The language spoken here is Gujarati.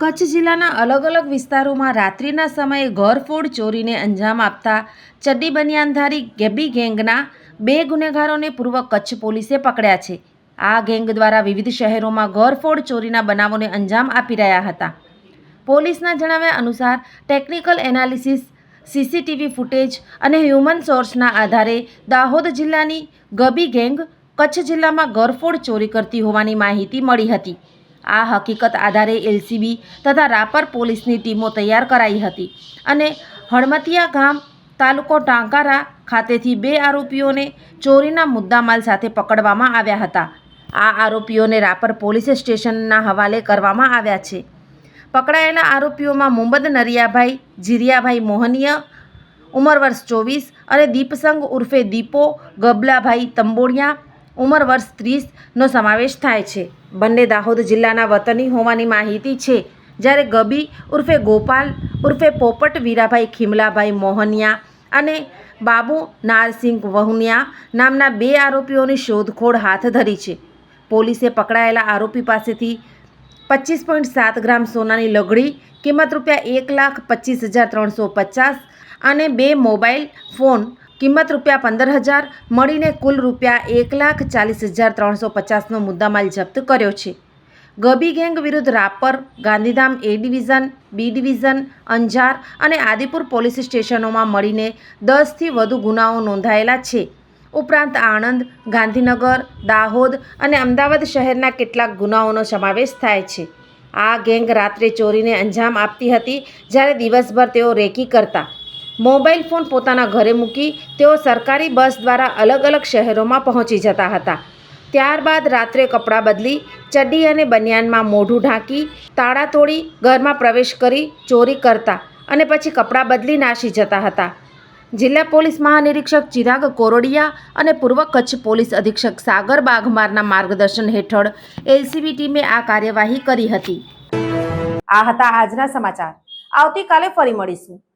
કચ્છ જિલ્લાના અલગ અલગ વિસ્તારોમાં રાત્રિના સમયે ઘરફોડ ચોરીને અંજામ આપતા ચડ્ડી બનિયાનધારી ગેબી ગેંગના બે ગુનેગારોને પૂર્વ કચ્છ પોલીસે પકડ્યા છે. આ ગેંગ દ્વારા વિવિધ શહેરોમાં ઘરફોડ ચોરીના બનાવોને અંજામ આપી રહ્યા હતા. પોલીસના જણાવ્યા અનુસાર, ટેકનિકલ એનાલિસિસ, સીસીટીવી ફૂટેજ અને હ્યુમન સોર્સના આધારે દાહોદ જિલ્લાની ગબી ગેંગ કચ્છ જિલ્લામાં ઘરફોડ ચોરી કરતી હોવાની માહિતી મળી હતી. આ હકીકત આધારે એલસીબી તથા રાપર પોલીસની ટીમો તૈયાર કરાઈ હતી અને હળમતિયા ગામ તાલુકો ટાંકારા ખાતેથી બે આરોપીઓને ચોરીના મુદ્દામાલ સાથે પકડવામાં આવ્યા હતા. આ આરોપીઓને રાપર પોલીસ સ્ટેશનના હવાલે કરવામાં આવ્યા છે. પકડાયેલા આરોપીઓમાં મુંબદ નરિયાભાઈ, જીરિયાભાઈ મોહનીય ઉંમર વર્ષ ચોવીસ અને દીપસંગ ઉર્ફે દીપો ગબલાભાઈ તંબોડિયા ઉંમર વર્ષ ત્રીસનો સમાવેશ થાય છે. બંને દાહોદ જિલ્લાના વતની હોવાની માહિતી છે. જ્યારે ગબી ઉર્ફે ગોપાલ ઉર્ફે પોપટ, વીરાભાઈ ખીમલાભાઈ મોહનિયા અને બાબુ નારસિંહ વહુનિયા નામના બે આરોપીઓની શોધખોળ હાથ ધરી છે. પોલીસે પકડાયેલા આરોપી પાસેથી પચીસ પોઈન્ટ સાત ગ્રામ સોનાની લગડી, કિંમત રૂપિયા એક લાખ પચીસ હજાર ત્રણસો પચાસ અને બે મોબાઈલ ફોન કિંમત રૂપિયા પંદર હજાર, મળીને કુલ રૂપિયા એક લાખ ચાલીસ હજાર ત્રણસો પચાસનો મુદ્દામાલ જપ્ત કર્યો છે. ગબી ગેંગ વિરુદ્ધ Rapar, Gandhidham A division, B division, Anjar અને આદિપુર પોલીસ સ્ટેશનોમાં મળીને દસથી વધુ ગુનાઓ નોંધાયેલા છે. ઉપરાંત આણંદ, ગાંધીનગર, દાહોદ અને અમદાવાદ શહેરના કેટલાક ગુનાઓનો સમાવેશ થાય છે. આ ગેંગ રાત્રે ચોરીને અંજામ આપતી હતી, જ્યારે દિવસભર તેઓ રેકી કરતા મોબાઈલ ફોન પોતાના ઘરે મૂકી તેઓ સરકારી બસ દ્વારા અલગ અલગ શહેરોમાં પહોંચી જતા હતા. ત્યારબાદ રાત્રે કપડાં બદલી, ચડ્ડી અને બનિયાનમાં મોઢું ઢાંકી, તાળા તોડી ઘરમાં પ્રવેશ કરી ચોરી કરતા અને પછી કપડાં બદલી નાસી જતા હતા. જિલ્લા પોલીસ મહાનિરીક્ષક ચિરાગ કોરોડિયા અને પૂર્વ કચ્છ પોલીસ અધિક્ષક સાગર બાઘમારના માર્ગદર્શન હેઠળ એલસીબી ટીમે આ કાર્યવાહી કરી હતી. આ હતા આજના સમાચાર. આવતીકાલે ફરી મળીશું.